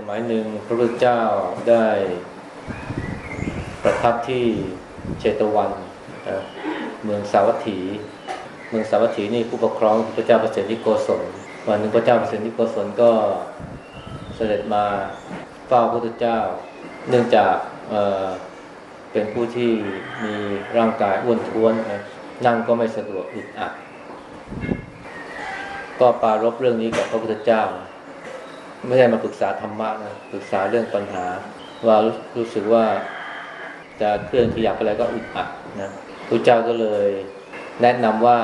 สมัยหนึ่งพระพุทธเจ้าได้ประทับที่เชตวันนะเมืองสาวัตถี เมืองสาวัตถีนี่ผู้ปกครองพระเจ้าประเสริฐที่โกศลวันหนึ่งพระเจ้าประเสริฐที่โกศลก็เสด็จมาเฝ้าพระพุทธเจ้า เนื่องจากเเป็นผู้ที่มีร่างกายอ้วนท้วนนะนั่งก็ไม่สะดวกอึดอัดก็ปารบเรื่องนี้กับพระพุทธเจ้า ไม่ได้มาปรึกษาธรรมะนะปรึกษาเรื่องปัญหา ว่ารู้สึกว่าจะเคลื่อนขยับอะไรก็อึดอัดนะพระเจ้าก็เลยแนะนำว่า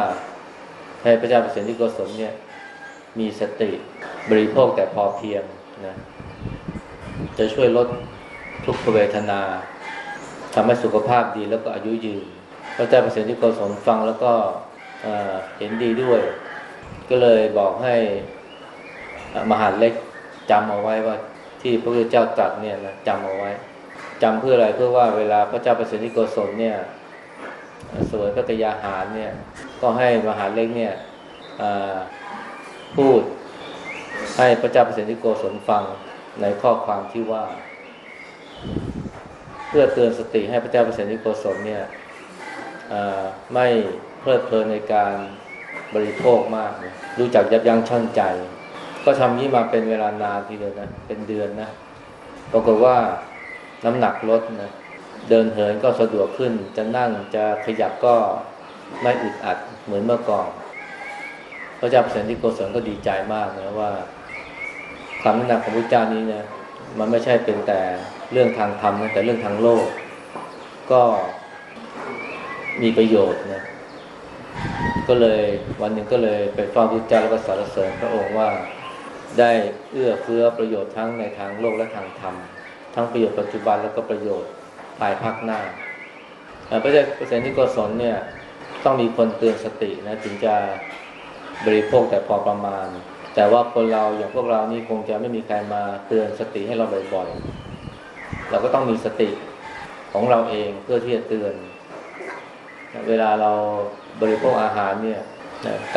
ให้พระเจ้าเปรตที่โกศลเนี่ยมีสติบริโภคแต่พอเพียงนะจะช่วยลดทุกขเวทนาทำให้สุขภาพดีแล้วก็อายุยืนพระเจ้าเปรตที่โกศลฟังแล้วก็เห็นดีด้วย ก็เลยบอกให้มหาเล็ก จำเอาไว้ว่าที่พระพุทธเจ้าตรัสเนี่ยนะจำเอาไว้จำเพื่ออะไรเพื่อว่าเวลาพระเจ้าประสิทธิโกศลเนี่ยสวยพระกยาหารเนี่ย ก็ให้มหาเล็กเนี่ยพูดให้พระเจ้าประสิทธิโกศลฟังในข้อความที่ว่า เพื่อเตือนสติให้พระเจ้าประสิทธิโกศลเนี่ยไม่เพลิดเพลินในการบริโภคมาก รู้จักยับยั้งชั่งใจ ก็ทำนี้มาเป็นเวลานานทีเดียวนะ เป็นเดือนนะ ปรากฏว่าน้ำหนักลดนะ เดินเหินก็สะดวกขึ้น จะนั่งจะขยับก็ไม่อึดอัดเหมือนเมื่อก่อน พระเจ้าเสนที่โกศลก็ดีใจมากนะว่าความน้ำหนักของพระเจ้านี้นะมันไม่ใช่เป็นแต่เรื่องทางธรรมนะแต่เรื่องทางโลก ก็มีประโยชน์นะก็เลยวันหนึ่งก็เลยไปฟังพระเจ้าแล้วก็สรรเสริญพระองค์ว่า ได้เอื้อเฟื้อประโยชน์ทั้งในทางโลกและทางธรรม ทั้งประโยชน์ปัจจุบันแล้วก็ประโยชน์ภายภาคหน้าพระเจ้าเปรตที่โกศลเนี่ยต้องมีคนเตือนสตินะถึงจะบริโภคแต่พอประมาณ แต่ว่าคนเราอย่างพวกเรานี่คงจะไม่มีใครมาเตือนสติให้เราบ่อยๆ เราก็ต้องมีสติของเราเองเพื่อที่จะเตือน เวลาเราบริโภคอาหารเนี่ย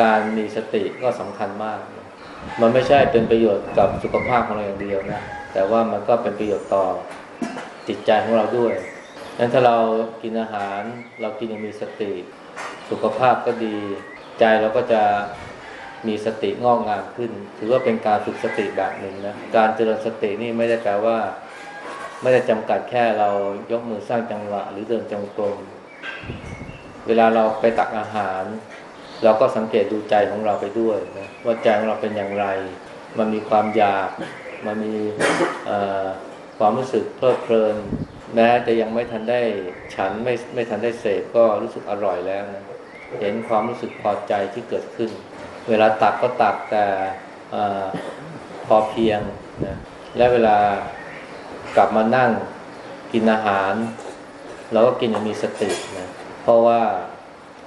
การมีสติก็สำคัญมาก มันไม่ใช่เป็นประโยชน์กับสุขภาพของเราอย่างเดียวนะแต่ว่ามันก็เป็นประโยชน์ต่อจิตใจของเราด้วยนั้นถ้าเรากินอาหารเรากินอย่างมีสติ สุขภาพก็ดี ใจเราก็จะมีสติงอกงามขึ้น ถือว่าเป็นการฝึกสติแบบหนึ่งนะการเจริญสตินี่ไม่ได้แปลว่า ไม่ได้จำกัดแค่เรายกมือสร้างจังหวะ หรือเดินจงกรมเวลาเราไปตักอาหาร เราก็สังเกตดูใจของเราไปด้วยนะว่าใจของเราเป็นอย่างไร มันมีความอยาก มันมีความรู้สึกเพลิดเพลินแม้จะยังไม่ทันได้ฉันไม่ไม่ทันได้เสพก็รู้สึกอร่อยแล้วนะเห็นความรู้สึกพอใจที่เกิดขึ้น เวลาตักก็ตักแต่พอเพียงนะและเวลากลับมานั่งกินอาหารเราก็กินอย่างมีสตินะเพราะว่า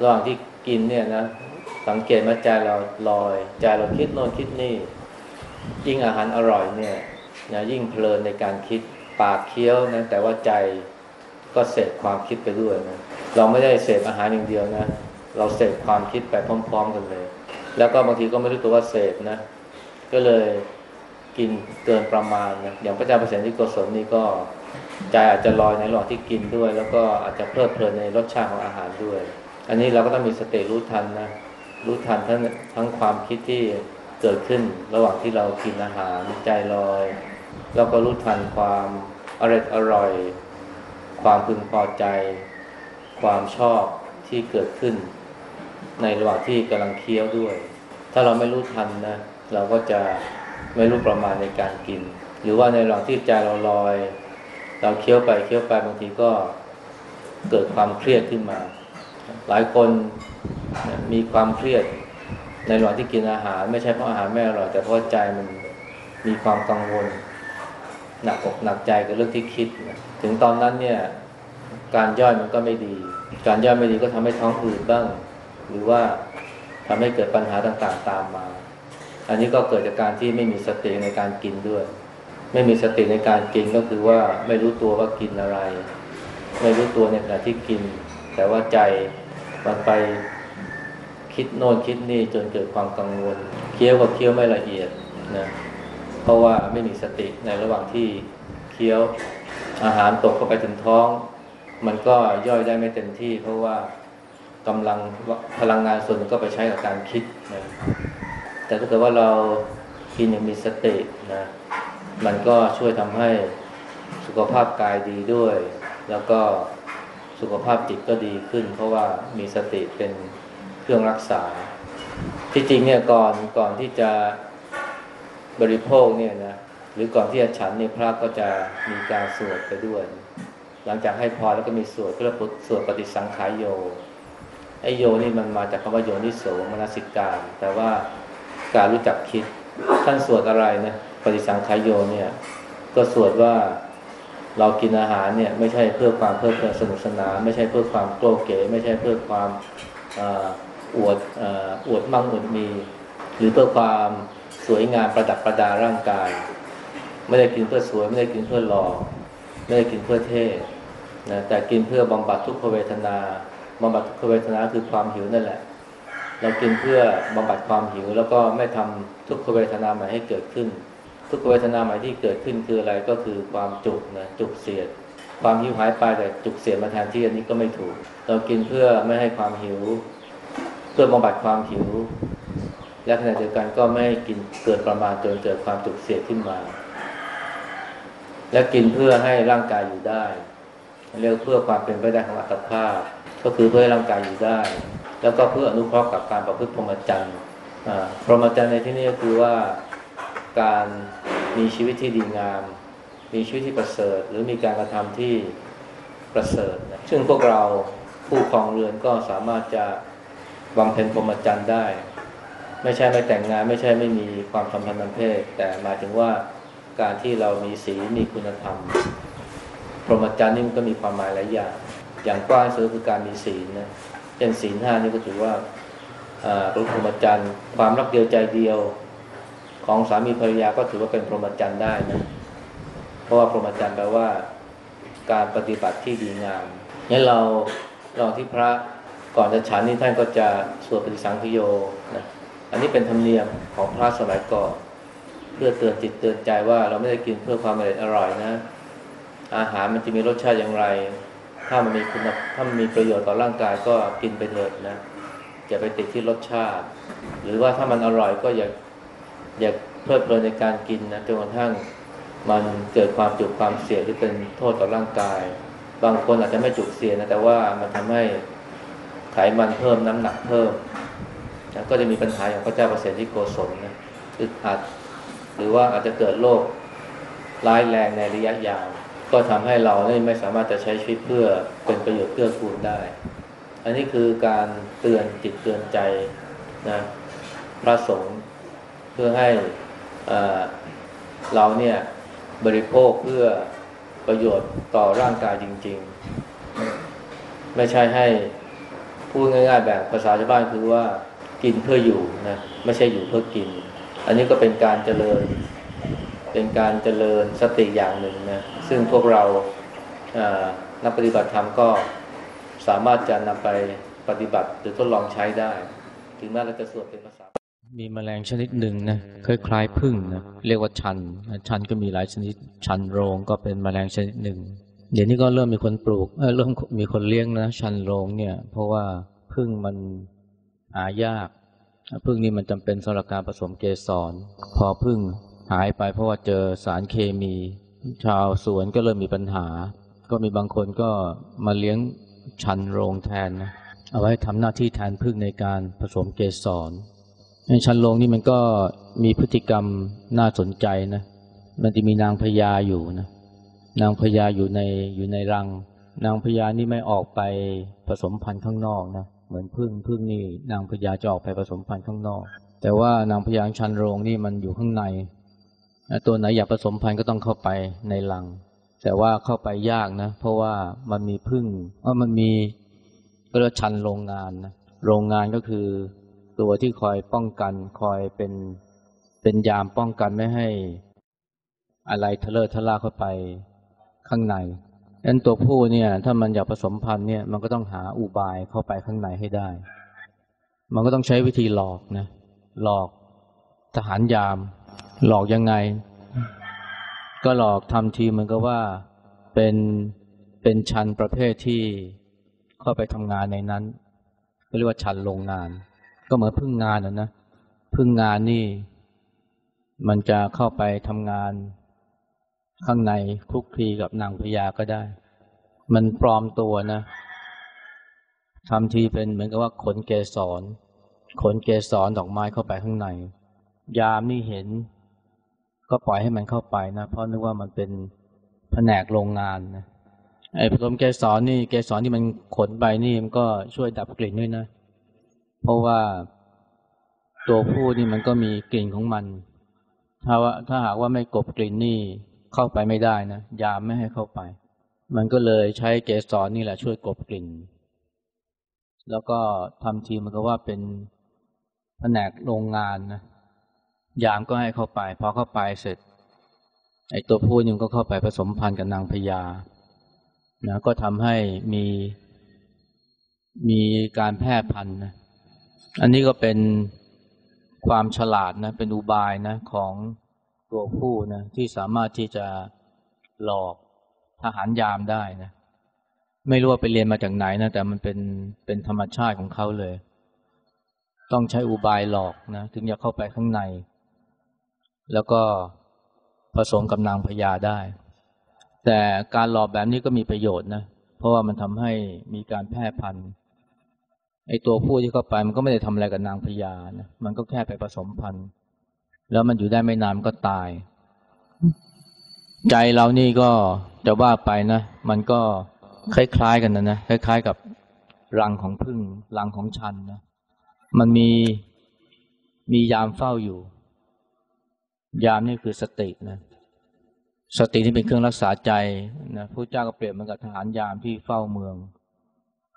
ระหว่างที่ กินเนี่ยนะสังเกตว่าใจเราลอยใจเราคิดโน่นคิดนี่ ยิ่งอาหารอร่อยเนี่ยนะยิ่งเพลินในการคิดปากเคี้ยวนะแต่ว่าใจก็เสพความคิดไปด้วยนะเราไม่ได้เสพอาหารอย่างเดียวนะ เราเสพความคิดไปพร้อม ๆ กันเลย แล้วก็บางทีก็ไม่รู้ตัวว่าเสพนะ ก็เลยกินเกินประมาณนะอย่างพระเจ้าเปรตที่โกศลนี่ก็ใจอาจจะลอยในระหว่างที่กินด้วย แล้วก็อาจจะเพลิดเพลินในรสชาติของอาหารด้วย อันนี้เราก็ต้องมีสติรู้ทันนะ รู้ทันทั้งทั้งความคิดที่เกิดขึ้นระหว่างที่เรากินอาหารใจลอยเราก็รู้ทันความอร่อยอร่อย ความพึงพอใจ ความชอบที่เกิดขึ้น ในระหว่างที่กำลังเคี้ยวด้วย ถ้าเราไม่รู้ทันนะ เราก็จะไม่รู้ประมาณในการกิน หรือว่าในระหว่างที่ใจเราลอย เราเคี้ยวไปเคี้ยวไปบางทีก็เกิดความเครียดขึ้นมา หลายคนมีความเครียดในระหว่างที่กินอาหาร ไม่ใช่เพราะอาหารไม่อร่อยแต่เพราะใจมันมีความกังวล หนักอกหนักใจกับเรื่องที่คิดถึงตอนนั้นเนี่ย การย่อยมันก็ไม่ดี การย่อยไม่ดีก็ทำให้ท้องอืดบ้าง หรือว่าทำให้เกิดปัญหาต่างๆตามมา อันนี้ก็เกิดจากการที่ไม่มีสติในการกินด้วย ไม่มีสติในการกินก็คือว่าไม่รู้ตัวว่ากินอะไร ไม่รู้ตัวในขณะที่กิน แต่ว่าใจ มันไปคิดโน่นคิดนี่จนเกิดความกังวล เคี้ยวกับเคี้ยวไม่ละเอียดนะเพราะว่าไม่มีสติในระหว่างที่เคี้ยวอาหารตกเข้าไปถึงท้อง มันก็ย่อยได้ไม่เต็มที่ เพราะว่ากำลังพลังงานส่วนหนึงก็ไปใช้กับการคิดนะแต่ถ้าเกิดว่าเรากินอย่างมีสตินะมันก็ช่วยทำให้สุขภาพกายดีด้วย แล้วก็ สุขภาพจิตก็ดีขึ้น เพราะว่ามีสติเป็นเครื่องรักษา ที่จริงเนี่ยก่อนก่อนที่จะบริโภคเนี่ยนะหรือก่อนที่จะฉันเนี่ยพระก็จะมีการสวดไปด้วย หลังจากให้พรแล้วก็มีสวดเพื่อสวดปฏิสังขายโยไอโยนี่มันมาจากคำว่าโยนิโสมนสิการแต่ว่าการรู้จักคิดท่านสวดอะไรนะปฏิสังขายโยเนี่ย ก็สวดว่า เรากินอาหารเนี่ยไม่ใช่เพื่อความเพลิดเพลินสนุกสนานไม่ใช่เพื่อความโกลเก๋ไม่ใช่เพื่อความอวดอวดมั่งอวดมี หรือเพื่อความสวยงามประดับประดาร่างกาย ไม่ได้กินเพื่อสวย ไม่ได้กินเพื่อหล่อไม่ได้กินเพื่อเท่นะแต่กินเพื่อบำบัดทุกขเวทนาบำบัดทุกขเวทนาคือความหิวนั่นแหละ เรากินเพื่อบำบัดความหิว แล้วก็ไม่ทำทุกขเวทนาใหม่ให้เกิดขึ้น ทุกเวทนาใหม่ที่เกิดขึ้นคืออะไรก็คือความจุกนะจุกเสียด ความหิวหายไปแต่จุกเสียดมาแทนที่อันนี้ก็ไม่ถูก เรากินเพื่อไม่ให้ความหิว เพื่อบำบัดความหิว และขณะเดียวกันก็ไม่ให้กินเกิดประมาณจนเกิดความจุกเสียดขึ้นมา และกินเพื่อให้ร่างกายอยู่ได้เรียกเพื่อความเป็นไปได้ของอัตภาพ ก็คือเพื่อให้ร่างกายอยู่ได้ แล้วก็เพื่ออนุเคราะห์กับการประพฤติพรหมจรรย์พรหมจรรย์ในที่นี้ก็คือว่าการ มีชีวิตที่ดีงาม มีชีวิตที่ประเสริฐ หรือมีการกระทำที่ประเสริฐนะซึ่งพวกเราผู้ครองเรือนก็สามารถจะบำเพ็ญพรหมจรรย์ได้ ไม่ใช่ไม่แต่งงานไม่ใช่ไม่มีความสัมพันธ์ทางเพศ แต่หมายถึงว่าการที่เรามีศีลมีคุณธรรม พรหมจรรย์นี่มันก็มีความหมายหลายอย่าง อย่างกว้างสุดคือการมีศีลนะเช่นศีลห้านี่ก็ถือว่ารู้พรหมจรรย์ความรักเดียวใจเดียว ของสามีภรรยาก็ถือว่าเป็นพรหมจรรย์ได้นะเพราะว่าพรหมจรรย์แปลว่าการปฏิบัติที่ดีงามงั้นเราลองที่พระก่อนจะฉันนี่ท่านก็จะสวดปฏิสังขโยนะอันนี้เป็นธรรมเนียมของพระสมัยก่อนเพื่อเตือนจิตเตือนใจว่าเราไม่ได้กินเพื่อความอร่อยอร่อยนะ อาหารมันจะมีรสชาติอย่างไร ถ้ามันมีคุณถ้ามันมีประโยชน์ต่อร่างกายก็กินไปเถิดนะอย่าไปติดที่รสชาติ หรือว่าถ้ามันอร่อยก็อย่า อย่าเพลิดเพลินในการกินนะจนกระทั่งมันเกิดความจุกความเสียหรือเป็นโทษต่อร่างกาย บางคนอาจจะไม่จุกเสียนะแต่ว่ามันทำให้ไขมันเพิ่มน้ำหนักเพิ่มนะก็จะมีปัญหาอย่างพระเจ้าประเสริฐที่โกศลนะอึดอัดหรือว่าอาจจะเกิดโรคร้ายแรงในระยะยาว ก็ทำให้เราไม่สามารถจะใช้ชีวิตเพื่อเป็นประโยชน์เพื่อกูลได้ อันนี้คือการเตือนจิตเตือนใจนะพระสงฆ์ เพื่อให้เราเนี่ยบริโภคเพื่อประโยชน์ต่อร่างกายจริง ๆ ไม่ใช่ให้พูดง่ายๆแบบภาษาชาวบ้านคือว่ากินเพื่ออยู่นะไม่ใช่อยู่เพื่อกิน อันนี้ก็เป็นการเจริญ เป็นการเจริญสติอย่างหนึ่งนะซึ่งพวกเรานักปฏิบัติธรรมก็สามารถจะนำไปปฏิบัติหรือทดลองใช้ได้ ถึงแม้เราจะสวดเป็นภาษา มีแมลงชนิดหนึ่งนะคล้ายๆพึ่งนะเรียกว่าชัน ชันก็มีหลายชนิด ชันโรงก็เป็นแมลงชนิดหนึ่ง เดี๋ยวนี้ก็เริ่มมีคนปลูกเริ่มมีคนเลี้ยงนะชันโรงเนี่ย เพราะว่าพึ่งมันหายากพึ่งนี่มันจำเป็นสำหรับการผสมเกสร พอพึ่งหายไปเพราะว่าเจอสารเคมี ชาวสวนก็เริ่มมีปัญหา ก็มีบางคนก็มาเลี้ยงชันโรงแทนนะเอาไว้ทำหน้าที่แทนพึ่งในการผสมเกสร ชันโรงนี่มันก็มีพฤติกรรมน่าสนใจนะ มันจะมีนางพญาอยู่นะ นางพญาอยู่ในอยู่ในรัง นางพญานี่ไม่ออกไปผสมพันธุ์ข้างนอกนะ เหมือนพึ่งพึ่งนี่นางพญาจะออกไปผสมพันธุ์ข้างนอก แต่ว่านางพญาชันโรงนี่มันอยู่ข้างใน ตัวไหนอยากผสมพันธุ์ก็ต้องเข้าไปในรัง แต่ว่าเข้าไปยากนะ เพราะว่ามันมีพึ่งว่ามันมีก็เรียกชันโรงงานนะ โรงงานก็คือ ตัวที่คอยป้องกัน คอยเป็นเป็นยามป้องกันไม่ให้ อะไรทะเลาะทะลาเข้าไปข้างในดังนั้นตัวผู้เนี่ย ถ้ามันอยากผสมพันธุ์เนี่ย มันก็ต้องหาอุบายเข้าไปข้างในให้ได้ มันก็ต้องใช้วิธีหลอกนะ หลอกทหารยาม หลอกยังไง ก็หลอกทำทีเหมือนกับว่าเป็นเป็นชั้นประเภทที่เข้าไปทำงานในนั้นก็เรียกว่าชั้นโรงงาน ก็เหมือนพึ่งงานนะนะพึ่งงานนี่ มันจะเข้าไปทำงาน ข้างในคลุกคลีกับนางพญาก็ได้ มันปลอมตัวนะทำทีเป็นเหมือนกับว่าขนเกสรขนเกสรดอกไม้เข้าไปข้างใน ยามนี่เห็น ก็ปล่อยให้มันเข้าไปนะเพราะนึกว่ามันเป็นแผนกโรงงานนะไอ้ผสมเกสรนี่เกสรที่มันขนไปนี่มันก็ช่วยดับกลิ่นด้วยนะ เพราะว่าตัวผู้นี่มันก็มีกลิ่นของมัน ถ้าว่าถ้าหากว่าไม่กบกลิ่นนี่เข้าไปไม่ได้นะยามไม่ให้เข้าไป มันก็เลยใช้เกสรนี่แหละช่วยกบกลิ่น แล้วก็ทำทีมันก็ว่าเป็นแผนกโรงงานนะยามก็ให้เข้าไปพอเข้าไปเสร็จ ไอ้ตัวผู้นี่ก็เข้าไปผสมพันธุ์กับนางพญานะก็ทำให้มีมีการแพร่พันธุ์นะ อันนี้ก็เป็นความฉลาดนะเป็นอุบายนะของตัวผู้นะที่สามารถที่จะหลอกทหารยามได้นะ ไม่รู้ว่าไปเรียนมาจากไหนนะแต่มันเป็นเป็นธรรมชาติของเขาเลย ต้องใช้อุบายหลอกนะถึงจะเข้าไปข้างใน แล้วก็ผสมกับนางพญาได้ แต่การหลอกแบบนี้ก็มีประโยชน์นะเพราะว่ามันทำให้มีการแพร่พันธุ์ ไอ้ตัวผู้ที่เข้าไปมันก็ไม่ได้ทำอะไรกับนางพญานะมันก็แค่ไปผสมพันธุ์ แล้วมันอยู่ได้ไม่นานก็ตาย ใจเรานี่ก็จะว่าไปนะ มันก็คล้ายๆกันนะนะคล้าย ๆ กับรังของพึ่งรังของชันนะมันมีมียามเฝ้าอยู่ ยามนี่คือสตินะสติที่เป็นเครื่องรักษาใจนะพระเจ้าก็เปรียบเหมือนกับทหารยามที่เฝ้าเมือง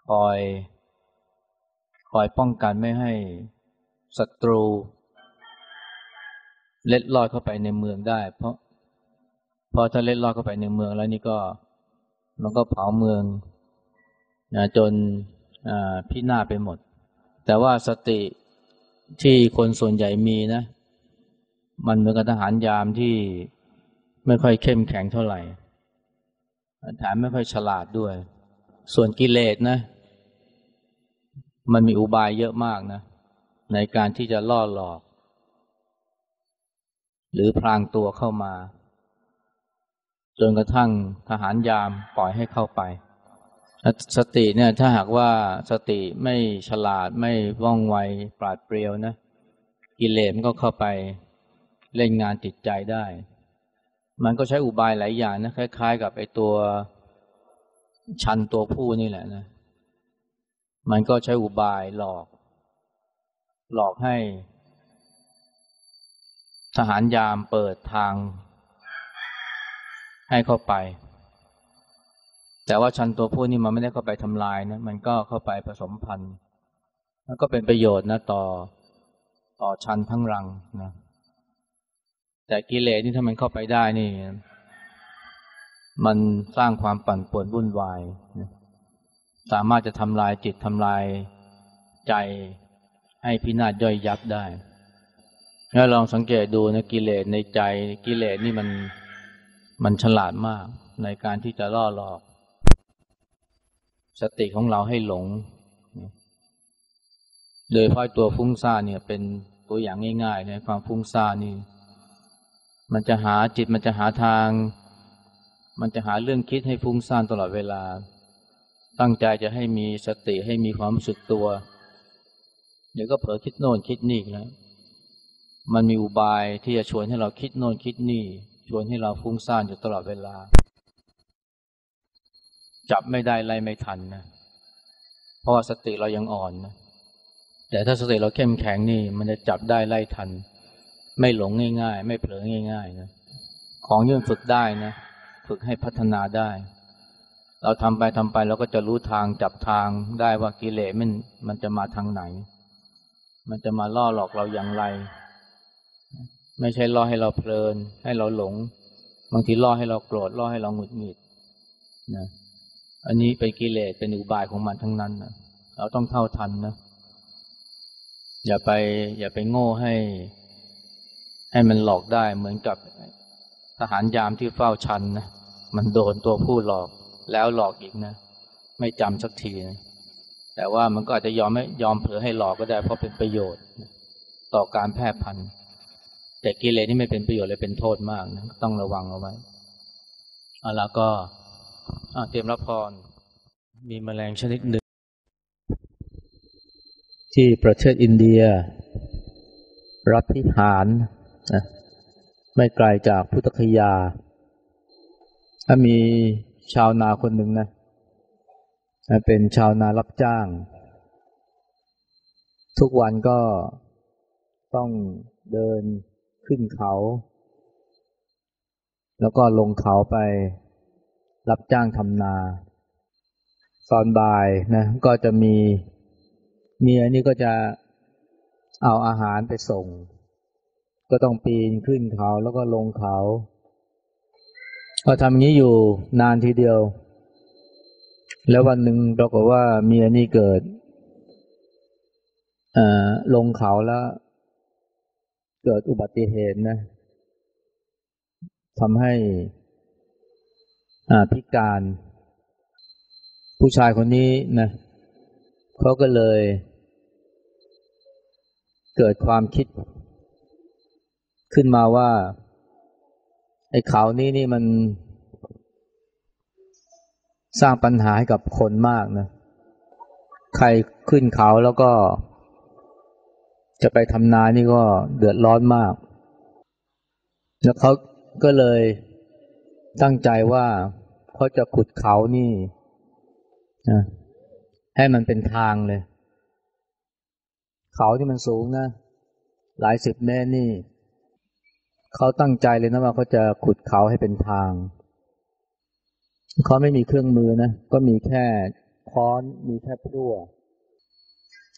คอย คอยป้องกันไม่ให้ศัตรู เล็ดลอดเข้าไปในเมืองได้ เพราะพอถ้าเล็ดลอดเข้าไปในเมืองแล้วนี่ก็มันก็เผาเมืองนะจนพินาศไปหมด แต่ว่าสติที่คนส่วนใหญ่มีนะ มันเหมือนกับทหารยามที่ไม่ค่อยเข้มแข็งเท่าไหร่แถมไม่ค่อยฉลาดด้วย ส่วนกิเลสนะ มันมีอุบายเยอะมากนะ ในการที่จะล่อหลอก หรือพรางตัวเข้ามา จนกระทั่งทหารยามปล่อยให้เข้าไป สติเนี่ยถ้าหากว่าสติไม่ฉลาดไม่ว่องไวปราดเปรียวนะ กิเลสมันก็เข้าไปเล่นงานจิตใจได้ มันก็ใช้อุบายหลายอย่างนะคล้าย ๆ กับไอ้ตัวชันตัวผู้นี่แหละนะ มันก็ใช้อุบายหลอก หลอกให้ ทหารยามเปิดทาง ให้เข้าไป แต่ว่าชันตัวผู้นี่มันไม่ได้เข้าไปทำลายนะ มันก็เข้าไปผสมพันธุ์ แล้วก็เป็นประโยชน์นะต่อต่อชันทั้งรังนะ แต่กิเลสนี่ถ้ามันเข้าไปได้นี่ มันสร้างความปั่นป่วนวุ่นวายนะ สามารถจะทำลายจิตทำลายใจให้พินาศย่อยยับได้ถ้าลองสังเกตดูนะกิเลสในใจกิเลสนี่มันมันฉลาดมากในการที่จะล่อหลอก สติของเราให้หลง โดยพราะตัวฟุ้งซ่านเนี่ย เป็นตัวอย่างง่ายๆในความฟุ้งซ่านนี่ มันจะหาจิตมันจะหาทาง มันจะหาเรื่องคิดให้ฟุ้งซ่านตลอดเวลา ตั้งใจจะให้มีสติให้มีความรู้สึกตัว เดี๋ยวก็เผลอคิดโน่นคิดนี่นะมันมีอุบายที่จะชวนให้เราคิดโน่นคิดนี่ ชวนให้เราฟุ้งซ่านอยู่ตลอดเวลา จับไม่ได้ไล่ไม่ทันนะ เพราะว่าสติเรายังอ่อนนะแต่ถ้าสติเราเข้มแข็งนี่ มันจะจับได้ไล่ทัน ไม่หลงง่าย ๆ ไม่เผลอง่าย ๆ นะ ของยื่นฝึกได้นะ ฝึกให้พัฒนาได้ เราทำไปทำไปเราก็จะรู้ทางจับทางได้ว่ากิเลสมันมันจะมาทางไหน มันจะมาล่อหลอกเราอย่างไร ไม่ใช่ล่อให้เราเพลิน ให้เราหลง บางทีล่อให้เราโกรธล่อให้เราหงุดหงิดนะอันนี้เป็นกิเลสเป็นอุบายของมันทั้งนั้นนะเราต้องเท่าทันนะอย่าไป อย่าไปโง่ให้ ให้มันหลอกได้เหมือนกับทหารยามที่เฝ้าชันนะมันโดนตัวผู้หลอก แล้วหลอกอีกนะ ไม่จำสักทีนะแต่ว่ามันก็อาจจะยอมไม่ยอมเผลอให้หลอกก็ได้เพราะเป็นประโยชน์ ต่อการแพร่พันธุ์ แต่กิเลสที่ไม่เป็นประโยชน์เลยเป็นโทษมากนะต้องระวังเอาไว้เอาละก็เตรียมรับพร มีแมลงชนิดหนึ่ง ที่ประเทศอินเดีย รัฐพิหารนะไม่ไกลจากพุทธคยา ถ้ามี ชาวนาคนหนึ่งนะเป็นชาวนารับจ้าง ทุกวันก็ต้องเดินขึ้นเขา แล้วก็ลงเขาไปรับจ้างทำนา ตอนบ่ายนะก็จะมีเมียนี่ก็จะเอาอาหารไปส่ง ก็ต้องปีนขึ้นเขาแล้วก็ลงเขา ก็ทำอย่างนี้อยู่นานทีเดียว แล้ววันหนึ่งปรากฏว่าเมียนี่เกิดลงเขาแล้ว เกิดอุบัติเหตุนะทำให้พิการ ผู้ชายคนนี้นะเขาก็เลย เกิดความคิดขึ้นมาว่า ไอ้เขานี้นี่มันสร้างปัญหาให้กับคนมากนะ ใครขึ้นเขาแล้วก็ จะไปทำนานี่ก็เดือดร้อนมาก แล้วเขาก็เลยตั้งใจว่าเขาจะขุดเขานี่นะให้มันเป็นทางเลย เขาที่มันสูงนะ หลายสิบเมตรนี่ เขาตั้งใจเลยนะว่าเขาจะขุดเขาให้เป็นทาง เขาไม่มีเครื่องมือนะ ก็มีแค่ค้อน มีแค่พลั่ว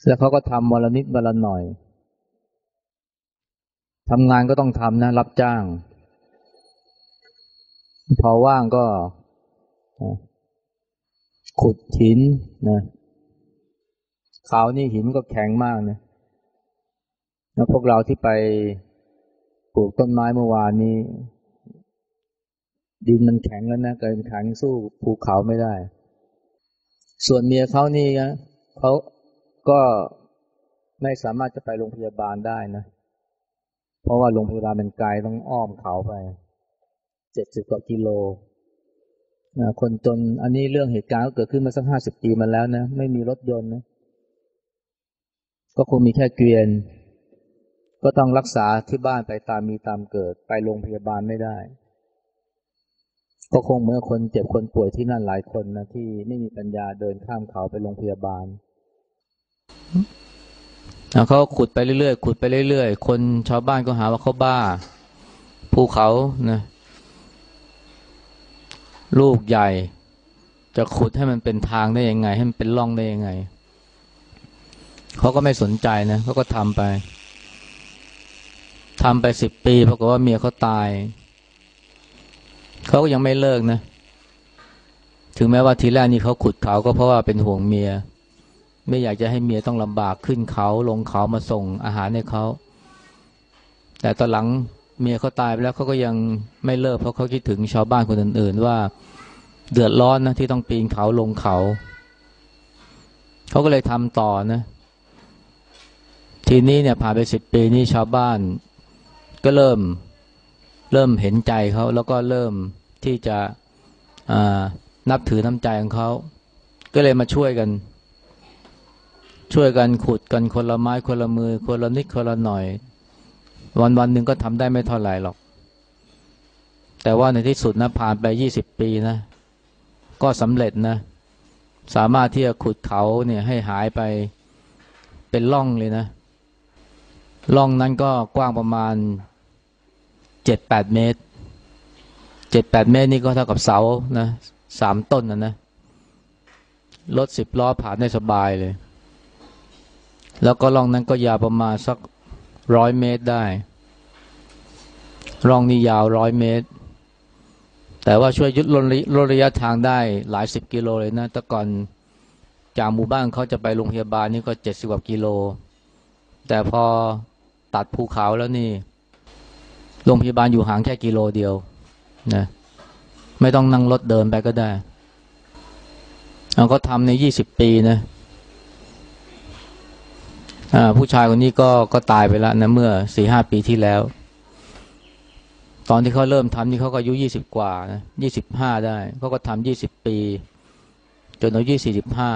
แล้วเขาก็ทำวันละนิดวันละหน่อยทำงานก็ต้องทำนะ รับจ้าง พอว่างก็ขุดหินนะเขานี่หินก็แข็งมากนะแล้วพวกเราที่ไป ปลูกต้นไม้เมื่อวานนี้ ดินมันแข็งแล้วนะเกินแข็งสู้ภูเขาไม่ได้ ส่วนเมียเขานี่นะเขาก็ไม่สามารถจะไปโรงพยาบาลได้นะ เพราะว่าโรงพยาบาลเป็นไกลต้องอ้อมเขาไปเจ็ดสิบกว่ากิโลนะคนจนอันนี้เรื่องเหตุการณ์ก็เกิดขึ้นมาสักห้าสิบปีมาแล้วนะ ไม่มีรถยนต์นะ ก็คงมีแค่เกวียน ก็ต้องรักษาที่บ้านไปตามมีตามเกิด ไปโรงพยาบาลไม่ได้ ก็คงเมื่อคนเจ็บคนป่วยที่นั่นหลายคนนะที่ไม่มีปัญญาเดินข้ามเขาไปโรงพยาบาลเขาขุดไปเรื่อยๆขุดไปเรื่อยๆ คนชาวบ้านก็หาว่าเขาบ้าภูเขานะลูกใหญ่ จะขุดให้มันเป็นทางได้ยังไง ให้มันเป็นร่องได้ยังไงเขาก็ไม่สนใจนะเขาก็ทำไป ทำไปสิบปีปรากฏว่าเมียเขาตาย เขาก็ยังไม่เลิกนะ ถึงแม้ว่าทีแรกนี่เขาขุดเขาก็เพราะว่าเป็นห่วงเมีย ไม่อยากจะให้เมียต้องลำบากขึ้นเขาลงเขามาส่งอาหารให้เขา แต่ตอนหลังเมียเขาตายไปแล้วเขาก็ยังไม่เลิกเพราะเขาคิดถึงชาวบ้านคนอื่นๆ ว่าเดือดร้อนนะที่ต้องปีนเขาลงเขา เขาก็เลยทำต่อนะ ทีนี้เนี่ยผ่านไปสิบปีนี้ชาวบ้าน ก็เริ่มเริ่มเห็นใจเขาแล้วก็เริ่มที่จะนับถือน้ำใจของเขาก็เลยมาช่วยกัน ช่วยกันขุดกันคนละไม้คนละมือ คนละนิดคนละหน่อย วันวันหนึ่งก็ทำได้ไม่เท่าไหร่หรอก แต่ว่าในที่สุดนะผ่านไปยี่สิบปีนะ ก็สำเร็จนะ สามารถที่จะขุดเขาเนี่ยให้หายไปเป็นร่องเลยนะร่องนั้นก็กว้างประมาณ เจ็ดแปดเมตรเจ็ดแปดเมตรนี่ก็เท่ากับเสานะสามต้นนะนะรถสิบล้อผ่านได้สบายเลย แล้วก็ร่องนั้นก็ยาวประมาณสักร้อยเมตรได้ ร่องนี้ยาวร้อยเมตร แต่ว่าช่วยยุดลดลดระยะทางได้หลายสิบกิโลเลยนะ แต่ก่อนจากหมู่บ้านเขาจะไปโรงพยาบาลนี่ก็เจ็ดสิบกว่ากิโล แต่พอตัดภูเขาแล้วนี่ โรงพยาบาลอยู่ห่างแค่กิโลเดียวนะไม่ต้องนั่งรถเดินไปก็ได้เอาก็ทำในยี่สิบปีนะอ่าผู้ชายคนนี้ก็ก็ตายไปแล้วนะเมื่อสี่ห้าปีที่แล้ว ตอนที่เขาเริ่มทำนี่เขาก็อายุยี่สิบกว่านะยี่สิบห้าได้เขาก็ทำยี่สิบปี จนอายุสี่สิบห้า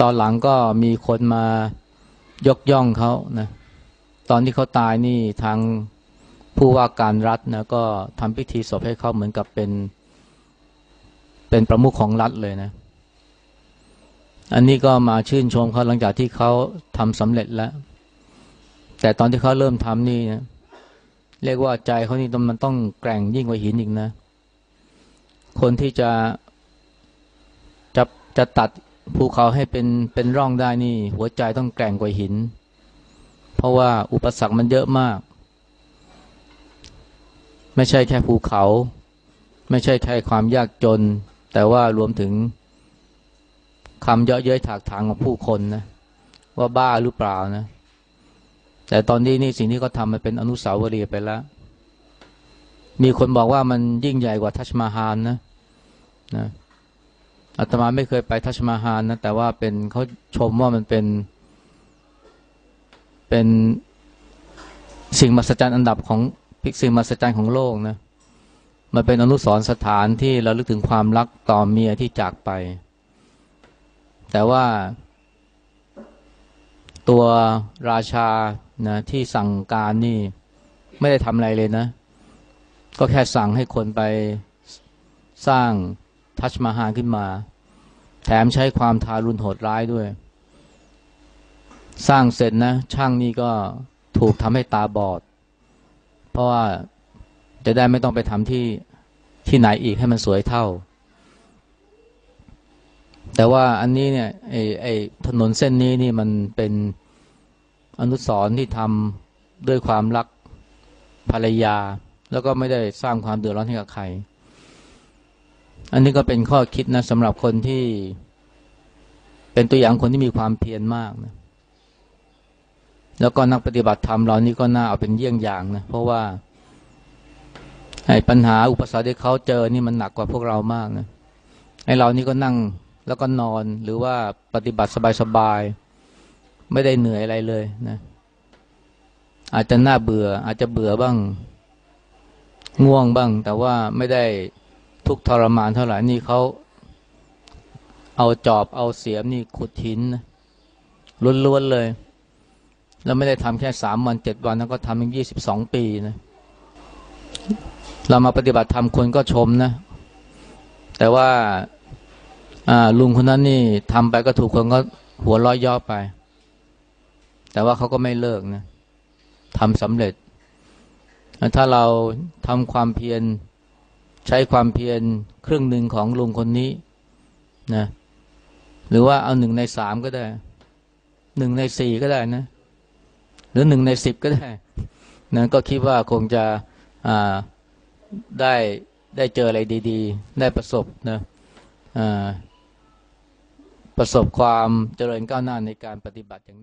ตอนหลังก็มีคนมายกย่องเขานะ ตอนที่เขาตายนี่ทางผู้ว่าการรัฐนะก็ทำพิธีศพให้เขาเหมือนกับเป็น เป็นประมุขของรัฐเลยนะ อันนี้ก็มาชื่นชมเขาหลังจากที่เขาทำสำเร็จแล้ว แต่ตอนที่เขาเริ่มทำนี่นะเรียกว่าใจเขานี่มันต้องแกร่งยิ่งกว่าหินอีกนะ คนที่จะจะจะตัดภูเขาให้เป็นเป็นร่องได้นี่ หัวใจต้องแกร่งกว่าหิน เพราะว่าอุปสรรคมันเยอะมาก ไม่ใช่แค่ภูเขา ไม่ใช่แค่ความยากจน แต่ว่ารวมถึงคำเยาะเย้ยถากถางของผู้คนนะว่าบ้าหรือเปล่านะ แต่ตอนนี้นี่สิ่งที่เขาทำมันเป็นอนุสาวรีย์ไปแล้ว มีคนบอกว่ามันยิ่งใหญ่กว่าทัชมาฮาลนะนะอาตมาไม่เคยไปทัชมาฮาลนะแต่ว่าเป็นเขาชมว่ามันเป็น เป็นสิ่งมหัศจรรย์อันดับของสิ่งมหัศจรรย์ของโลกนะมันเป็นอนุสรณ์สถานที่เราลึกถึงความรักต่อเมียที่จากไป แต่ว่า ตัวราชานะที่สั่งการนี่ ไม่ได้ทำอะไรเลยนะ ก็แค่สั่งให้คนไปสร้างทัชมาฮาลขึ้นมา แถมใช้ความทารุณโหดร้ายด้วย สร้างเสร็จนะ ช่างนี่ก็ถูกทำให้ตาบอด เพราะว่าจะได้ไม่ต้องไปทำที่ที่ไหนอีกให้มันสวยเท่า แต่ว่าอันนี้เนี่ยไอ้ไอ้ถนนเส้นนี้นี่มันเป็นอนุสรณ์ที่ทำด้วยความรักภรรยา แล้วก็ไม่ได้สร้างความเดือดร้อนให้กับใคร อันนี้ก็เป็นข้อคิดนะสำหรับคนที่ เป็นตัวอย่างคนที่มีความเพียรมากนะ แล้วก็นักปฏิบัติธรรมเรานี่ก็น่าเอาเป็นเยี่ยงอย่างนะเพราะว่าไอ้ปัญหาอุปสรรคที่เขาเจอนี่มันหนักกว่าพวกเรามากนะไอ้เรานี่ก็นั่งแล้วก็นอนหรือว่าปฏิบัติสบายๆไม่ได้เหนื่อยอะไรเลยนะ อาจจะน่าเบื่อ อาจจะเบื่อบ้าง ง่วงบ้าง แต่ว่าไม่ได้ทุกทรมานเท่าไหร่นี่เขาเอาจอบเอาเสียมนี่ขุดหินนะล้วนๆเลย แล้วไม่ได้ทำแค่สามวันเจ็ดวันแล้วก็ทำถึงยี่สิบสองปีนะเรามาปฏิบัติธรรมคนก็ชมนะ แต่ว่าอ่าลุงคนนั้นนี่ทำไปก็ถูกคนก็หัวร้อยย่อไป แต่ว่าเขาก็ไม่เลิกนะทำสำเร็จ ถ้าเราทำความเพียรใช้ความเพียรครึ่งหนึ่งของลุงคนนี้นะหรือว่าเอาหนึ่งในสามก็ได้หนึ่งในสี่ก็ได้นะ หรือหนึ่งในสิบก็ได้นะก็คิดว่าคงจะได้ได้เจออะไรดี ๆ ได้ประสบนะประสบความเจริญก้าวหน้าในการปฏิบัติอย่างแน่